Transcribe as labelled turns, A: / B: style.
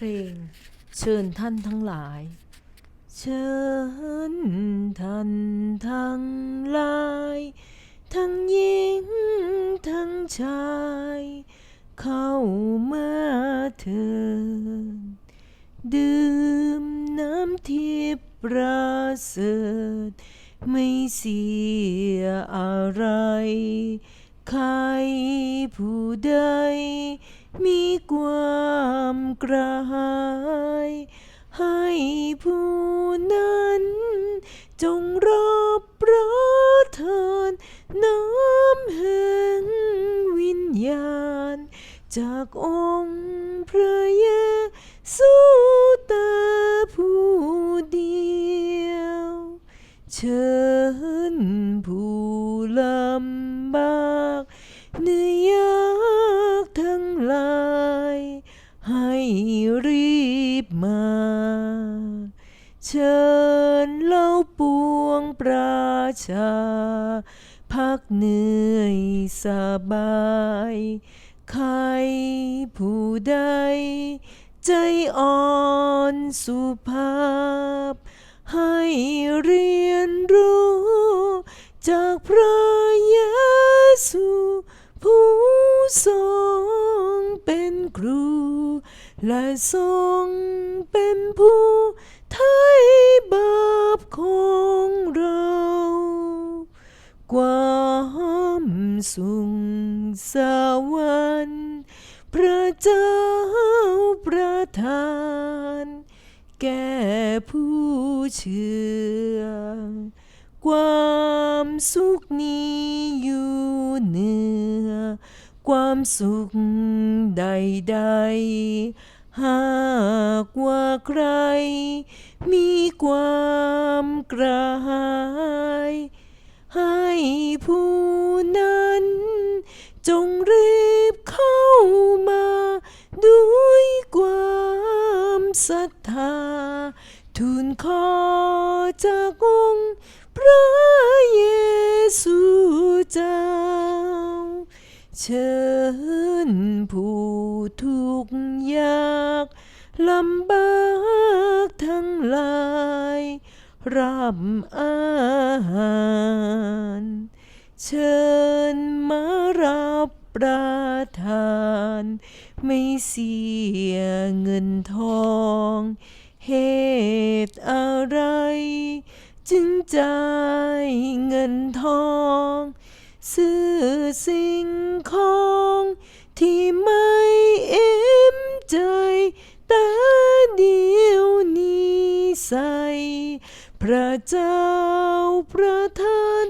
A: เพลง เชิญท่านทั้งหลาย เชิญท่านทั้งหลาย ทั้งหญิงทั้งชาย เข้ามาเถิดดื่มน้ำทิพย์ประเสริฐไม่เสียอะไร ใครผู้ใดมีความ กระหายให้ผู้นั้น จงรับประทานน้ำแห่งวิญญาณ จากองค์พระเยซูแต่ผู้เดียว เชิญผู้ลำบากเหนื่อยยากทั้งหลาย รีบมา เชิญเล่าปวงประชา พักเหนื่อยสบาย ใครผู้ใด ใจอ่อนสุภาพ ให้เรียนรู้ จากพระเยซูผู้ทรงเป็นครู และทรงเป็นผู้ไถ่บาปของเราความสุขสวรรค์พระเจ้าประทาน แก่ผู้เชื่อ ความสุขนี้อยู่เหนือ ความสุขใดๆ หากว่าใคร มีความกระหาย ให้ผู้นั้น จงรีบเข้ามา ด้วยความศรัทธา ทูลขอจากองค์พระเยซูเจ้า เชิญผู้ทุกข์ยากลำบากทั้งหลายรับอาหารเชิญมารับประทาน ไม่เสียเงินทอง เหตุอะไร จึงจ่ายเงินทอง ซื้อสิ่งของที่ไม่เอ็มใจแต่เดียวนี้ใส่ พระเจ้าประทาน